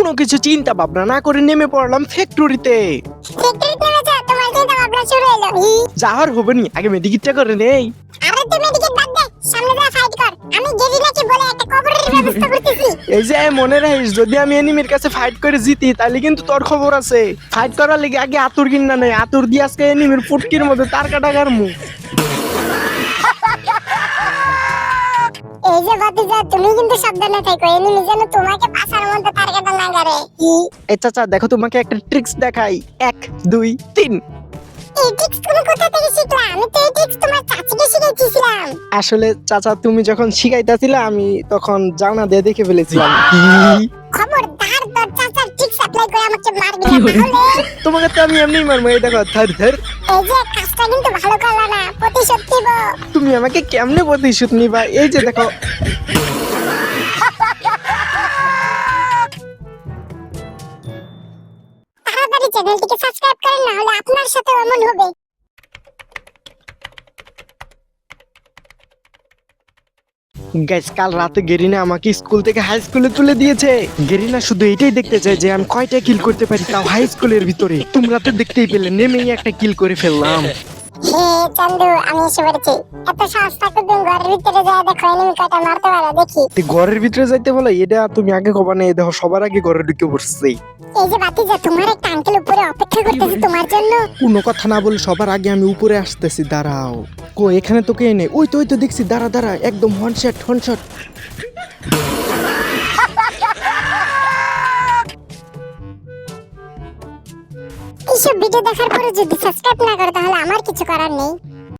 কোনো কিছু চিন্তা ভাবনা না করে নেমে পড়লাম ফ্যাক্টরিতে ই, যাওয়ার হবে নি আগে মেডিকেটটা করে নেই। আরে তুই মেডিকেট বাদ দে সামনে যা ফাইট কর। আমি গেরিলাকে বলে একটা কবরের ব্যবস্থা করতেছি। এই যে মনে রাখিস যদি আমি এনিমির কাছে ফাইট করে জিতি তাহলে কিন্তু তোর খবর আছে। ফাইট করার লেগে আগে আতুর কিনা নেই আতুর দিয়ে আজকে এনিমির ফুটকির মধ্যে তার কাটাকার মুখ এই যে তুমি কিন্তু সাবধানে থেকো এনিমি যেন তোমাকে মধ্যে টার্গেট না করে চাচা দেখো তোমাকে একটা ট্রিক্স দেখাই। এক দুই তিন। এই ট্রিক্স তুমি কোথা থেকে শিখলা? আমি তো এই ট্রিক্স তোমার চাচিকে শিখাইছিলাম আসলে চাচা তুমি যখন শিখাইতেছিলে আমি তখন জানা দিয়ে দেখে ফেলেছিলাম। খবরদার তোর চাচার ট্রিক্স অ্যাপ্লাই করে আমাকে মারবি না তাহলে? তোমাকে তো আমি এমনি মারবো এই দেখো ধর ধর। এই যে কাজটা কিন্তু ভালো করলা না প্রতিশোধ তুমি আমাকে কেমনে প্রতিশোধ নিবা? এই যে দেখো। চ্যানেলটিকে সাবস্ক্রাইব করেন না হলে আপনার সাথে এমন হবে। গাইস কাল রাতে গেরিনা আমাকে স্কুল থেকে হাই স্কুলে তুলে দিয়েছে। গেরিনা শুধু এটাই দেখতে চায় যে আমি কয়টা কিল করতে পারি তাও হাই স্কুলের ভিতরে। তোমরা তো দেখতেই পেলে নেমেই একটা কিল করে ফেললাম। হে চান্দু আমি এসে পড়েছি। এত সাহস থাকতে তুমি ঘরের ভিতরে যায় দেখো এনিমি কয়টা মারতে পারো দেখি। তুই ঘরের ভিতরে যাইতে বলো এটা তুমি আগে কবা নেই দেখো সবার আগে ঘরে ঢুকে পড়ছে। এই যে বাতি যা তোমার একটা আঙ্কেল উপরে অপেক্ষা করতেছে তোমার জন্য। কোনো কথা না বলে সবার আগে আমি উপরে আসতেছি দাঁড়াও। কো এখানে তো কে নেই? ওই তো ওই তো দেখছি দাঁড়া দাঁড়া একদম ওয়ান শট এইসব ভিডিও দেখার পরে যদি সাবস্ক্রাইব না করো তাহলে আমার কিছু করার নেই।